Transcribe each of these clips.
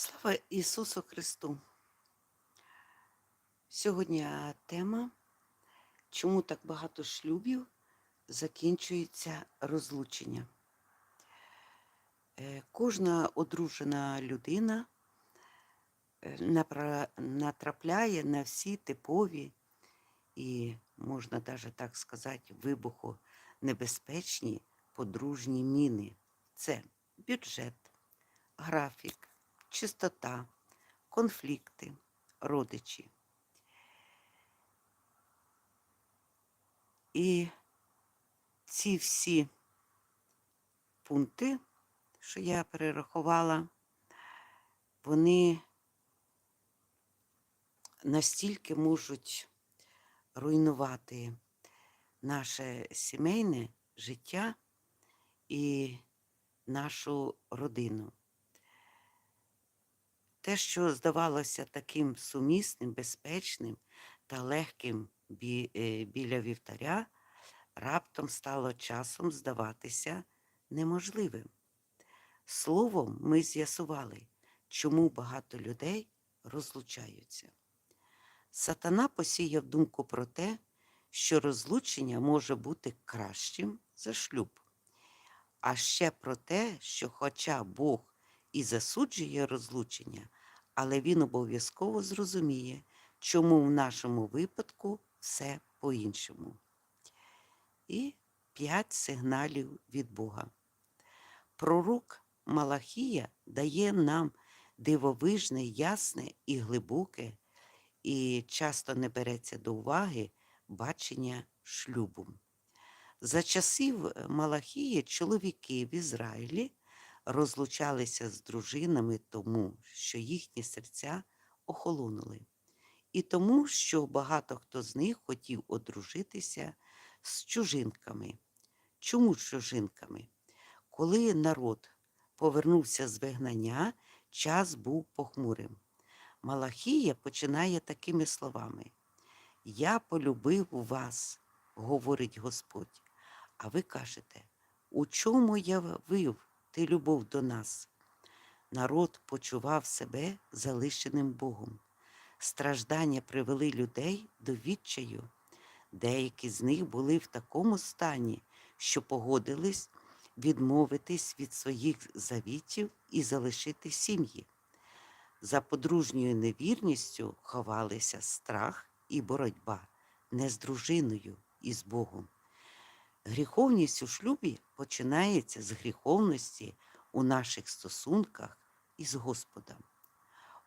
Слава Ісусу Христу! Сьогодні тема, чому так багато шлюбів закінчується розлучення. Е, Кожна одружена людина е, натрапляє на всі типові і, можна навіть так сказати, вибухонебезпечні подружні міни. Це бюджет, графік, чистота, конфлікти, родичі. І ці всі пункти, що я перерахувала, вони настільки можуть руйнувати наше сімейне життя і нашу родину. Те, що здавалося таким сумісним, безпечним та легким е, біля вівтаря, раптом стало часом здаватися неможливим. Словом, ми з'ясували, чому багато людей розлучаються. Сатана посіяв думку про те, що розлучення може бути кращим за шлюб, а ще про те, що, хоча Бог і засуджує розлучення, але він обов'язково зрозуміє, чому в нашому випадку все по-іншому. І п'ять сигналів від Бога. Пророк Малахія дає нам дивовижне, ясне і глибоке, і часто не береться до уваги бачення шлюбу. За часів Малахії чоловіки в Ізраїлі розлучалися з дружинами тому, що їхні серця охолонули, і тому, що багато хто з них хотів одружитися з чужинками. Чому з чужинками? Коли народ повернувся з вигнання, час був похмурим. Малахія починає такими словами: Я полюбив вас, говорить Господь. А ви кажете, у чому явив ти любов до нас? Народ почував себе залишеним Богом. Страждання привели людей до відчаю. Деякі з них були в такому стані, що погодились відмовитись від своїх завітів і залишити сім'ї. За подружньою невірністю ховалися страх і боротьба не з дружиною і з Богом. Гріховність у шлюбі починається з гріховності у наших стосунках із Господом.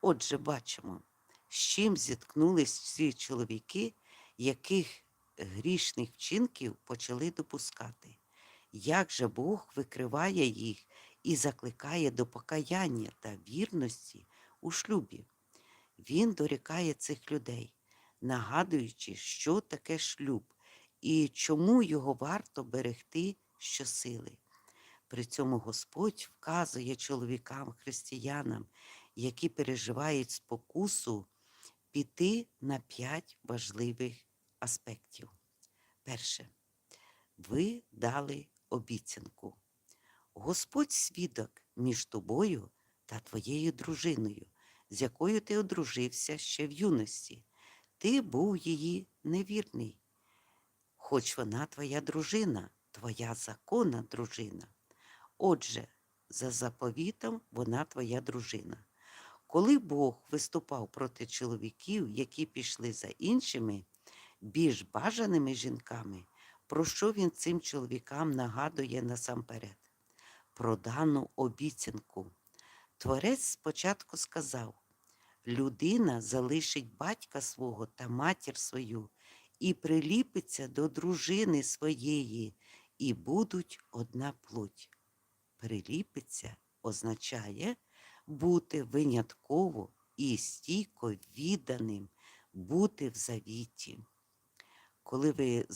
Отже, бачимо, з чим зіткнулись ці чоловіки, яких грішних вчинків почали допускати. Як же Бог викриває їх і закликає до покаяння та вірності у шлюбі. Він дорікає цих людей, нагадуючи, що таке шлюб і чому його варто берегти щосили. При цьому Господь вказує чоловікам, християнам, які переживають спокусу, піти на п'ять важливих аспектів. Перше, ви дали обіцянку. Господь свідок між тобою та твоєю дружиною, з якою ти одружився ще в юності. Ти був її невірний, хоч вона твоя дружина, твоя законна дружина. Отже, за заповітом вона твоя дружина. Коли Бог виступав проти чоловіків, які пішли за іншими, більш бажаними жінками, про що він цим чоловікам нагадує насамперед? Про дану обіцянку. Творець спочатку сказав: людина залишить батька свого та матір свою і приліпиться до дружини своєї, і будуть одна плоть. Приліпиться означає бути винятково і стійко відданим, бути в завіті. Коли ви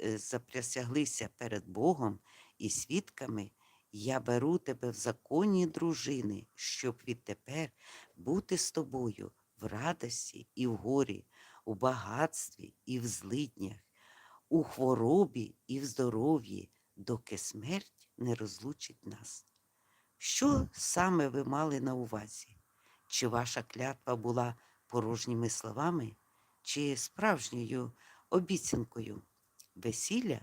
е, заприсяглися перед Богом і свідками, я беру тебе в законі дружини, щоб відтепер бути з тобою в радості і в горі, у багатстві і в злиднях, у хворобі і в здоров'ї, доки смерть не розлучить нас. Що саме ви мали на увазі? Чи ваша клятва була порожніми словами, чи справжньою обіцянкою? Весілля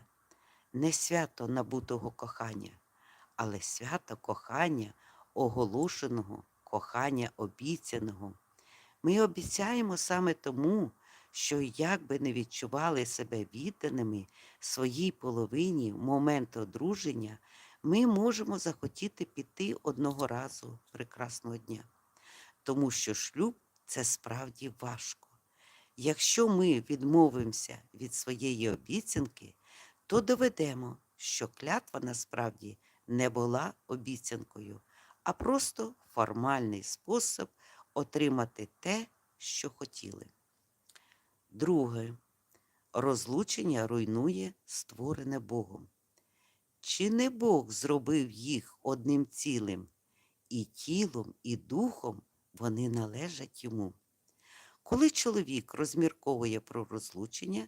не свято набутого кохання, але свято кохання, оголошеного, кохання обіцяного. Ми обіцяємо саме тому, що як би не відчували себе відданими своїй половині в момент одруження, ми можемо захотіти піти одного разу прекрасного дня. Тому що шлюб це справді важко. Якщо ми відмовимося від своєї обіцянки, то доведемо, що клятва насправді не була обіцянкою, а просто формальний спосіб отримати те, що хотіли. Друге. Розлучення руйнує створене Богом. Чи не Бог зробив їх одним цілим, і тілом, і духом вони належать йому? Коли чоловік розмірковує про розлучення,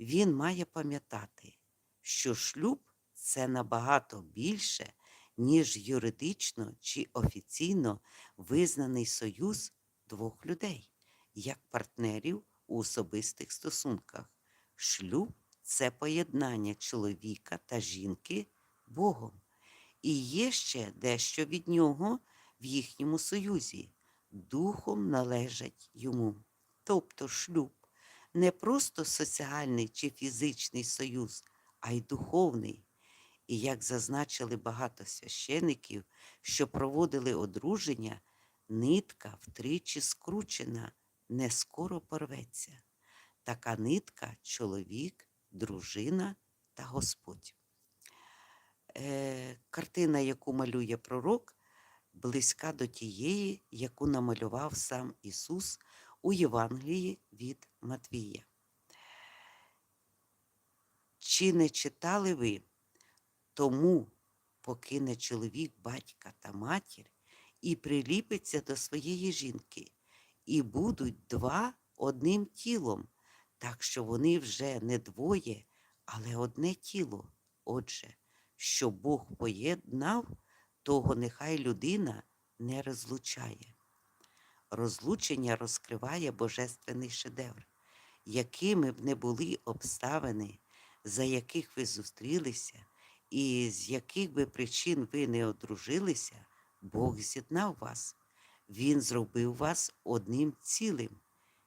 він має пам'ятати, що шлюб це набагато більше, ніж юридично чи офіційно визнаний союз двох людей, як партнерів у особистих стосунках. Шлюб це поєднання чоловіка та жінки Богом. І є ще дещо від нього в їхньому союзі. Духом належать йому. Тобто шлюб не просто соціальний чи фізичний союз, а й духовний. І як зазначили багато священиків, що проводили одруження, нитка втричі скручена, не скоро порветься. Така нитка чоловік, дружина та Господь. Е, картина, яку малює пророк, близька до тієї, яку намалював сам Ісус у Євангелії від Матвія. Чи не читали ви тому, покине чоловік батька та матір і приліпиться до своєї жінки, і будуть два одним тілом, так що вони вже не двоє, але одне тіло. Отже, що Бог поєднав, того нехай людина не розлучає. Розлучення розкриває божественний шедевр, якими б не були обставини, за яких ви зустрілися, і з яких би причин ви не одружилися, Бог з'єднав вас. Він зробив вас одним цілим.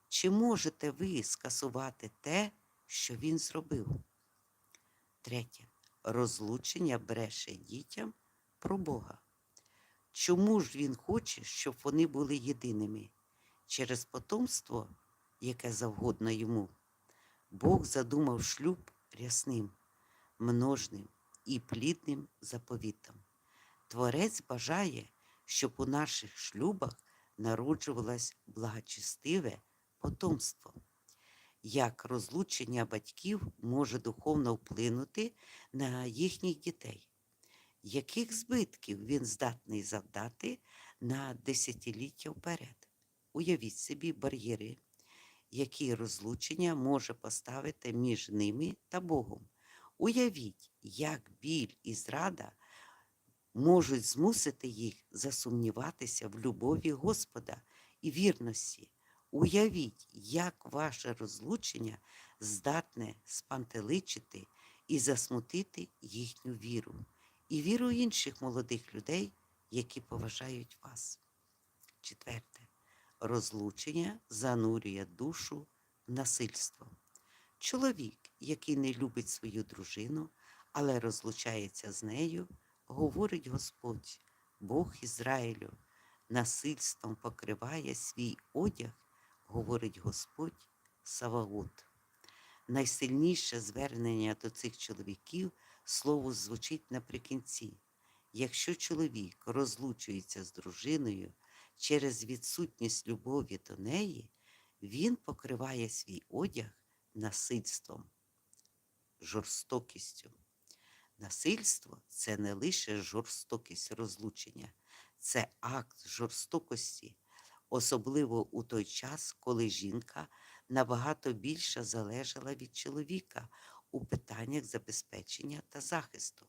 Чи можете ви скасувати те, що він зробив? Третє. Розлучення бреше дітям про Бога. Чому ж він хоче, щоб вони були єдиними? Через потомство, яке завгодно йому, Бог задумав шлюб рясним, множним і плідним заповітом. Творець бажає, щоб у наших шлюбах народжувалось благочестиве потомство. Як розлучення батьків може духовно вплинути на їхніх дітей? Яких збитків він здатний завдати на десятиліття вперед? Уявіть собі бар'єри, які розлучення може поставити між ними та Богом. Уявіть, як біль і зрада можуть змусити їх засумніватися в любові Господа і вірності. Уявіть, як ваше розлучення здатне спантеличити і засмутити їхню віру, і віру інших молодих людей, які поважають вас. Четверте. Розлучення занурює душу в насильство. Чоловік, який не любить свою дружину, але розлучається з нею, говорить Господь, Бог Ізраїлю, насильством покриває свій одяг, говорить Господь Саваот. Найсильніше звернення до цих чоловіків слово звучить наприкінці. Якщо чоловік розлучується з дружиною через відсутність любові до неї, він покриває свій одяг насильством, жорстокістю. Насильство це не лише жорстокість розлучення, це акт жорстокості, особливо у той час, коли жінка набагато більше залежала від чоловіка у питаннях забезпечення та захисту.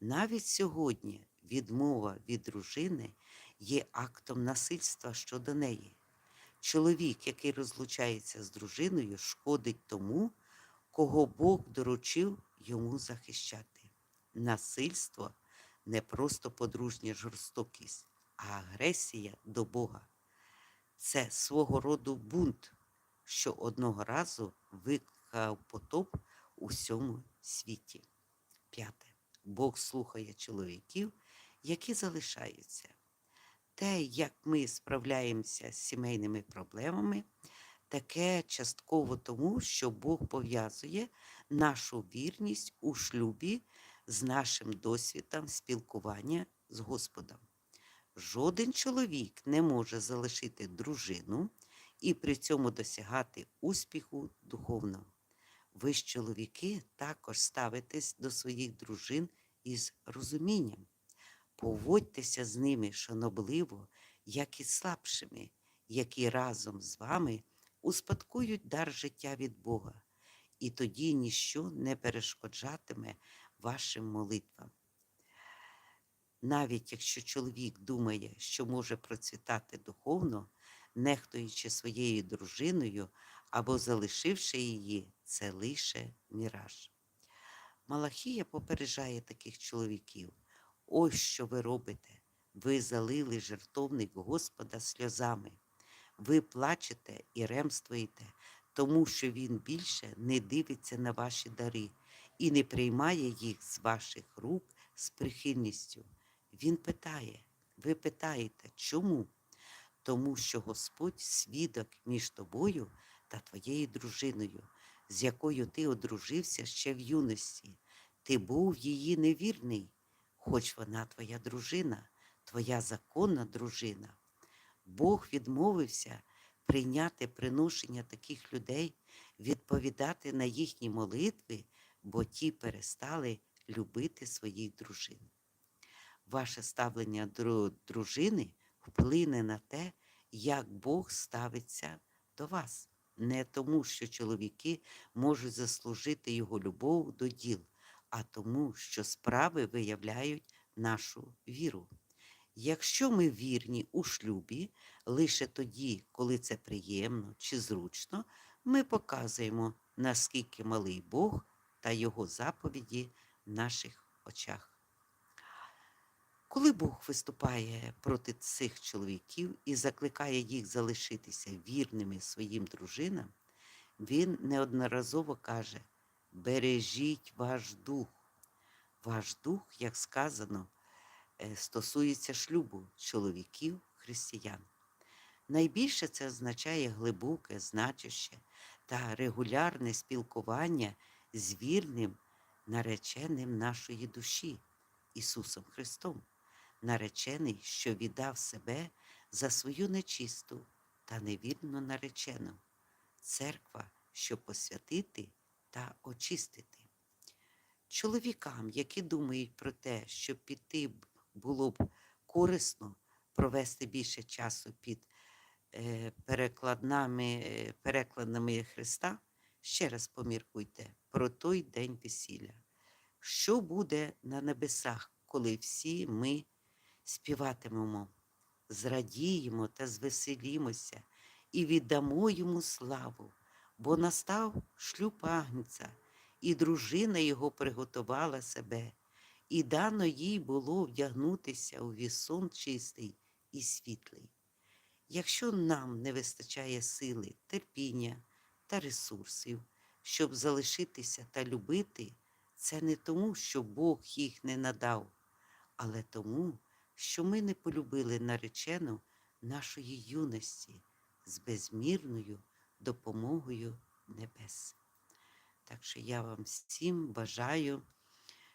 Навіть сьогодні відмова від дружини, є актом насильства щодо неї. Чоловік, який розлучається з дружиною, шкодить тому, кого Бог доручив йому захищати. Насильство не просто подружня жорстокість, а агресія до Бога. Це свого роду бунт, що одного разу викликав потоп у всьому світі. П'яте. Бог слухає чоловіків, які залишаються. Те, як ми справляємося з сімейними проблемами, таке частково тому, що Бог пов'язує нашу вірність у шлюбі з нашим досвідом спілкування з Господом. Жоден чоловік не може залишити дружину і при цьому досягати успіху духовно. Ви ж, чоловіки, також ставитесь до своїх дружин із розумінням. Поводьтеся з ними шанобливо, як і слабшими, які разом з вами успадкують дар життя від Бога, і тоді ніщо не перешкоджатиме вашим молитвам. Навіть якщо чоловік думає, що може процвітати духовно, нехтуючи своєю дружиною або залишивши її, це лише міраж. Малахія попереджає таких чоловіків. Ось що ви робите. Ви залили жертовник Господа сльозами. Ви плачете і ремствуєте, тому що Він більше не дивиться на ваші дари і не приймає їх з ваших рук з прихильністю. Він питає, ви питаєте, чому? Тому що Господь свідок між тобою та твоєю дружиною, з якою ти одружився ще в юності. Ти був її невірний, хоч вона твоя дружина, твоя законна дружина. Бог відмовився прийняти приношення таких людей, відповідати на їхні молитви, бо ті перестали любити своїх дружин. Ваше ставлення до дружини вплине на те, як Бог ставиться до вас, не тому, що чоловіки можуть заслужити його любов до діл, а тому, що справи виявляють нашу віру. Якщо ми вірні у шлюбі, лише тоді, коли це приємно чи зручно, ми показуємо, наскільки малий Бог та Його заповіді в наших очах. Коли Бог виступає проти цих чоловіків і закликає їх залишитися вірними своїм дружинам, Він неодноразово каже: бережіть ваш дух. Ваш дух, як сказано, е, стосується шлюбу чоловіків християн. Найбільше це означає глибоке, значуще та регулярне спілкування з вірним нареченим нашої душі Ісусом Христом, наречений, що віддав себе за свою нечисту та невірну наречену, церква, щоб посвятити та очистити. Чоловікам, які думають про те, що піти було б корисно провести більше часу під е, перекладними, е, перекладами Христа, ще раз поміркуйте про той день весілля. Що буде на небесах, коли всі ми співатимемо, зрадіємо та звеселімося і віддамо йому славу, бо настав шлюб Агнця, і дружина його приготувала себе, і дано їй було вдягнутися у вісон чистий і світлий. Якщо нам не вистачає сили, терпіння та ресурсів, щоб залишитися та любити, це не тому, що Бог їх не надав, але тому, що ми не полюбили наречену нашої юності з безмірною допомогою небес. Так що я вам всім бажаю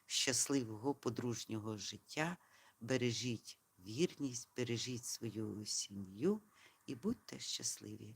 щасливого подружнього життя, бережіть вірність, бережіть свою сім'ю і будьте щасливі.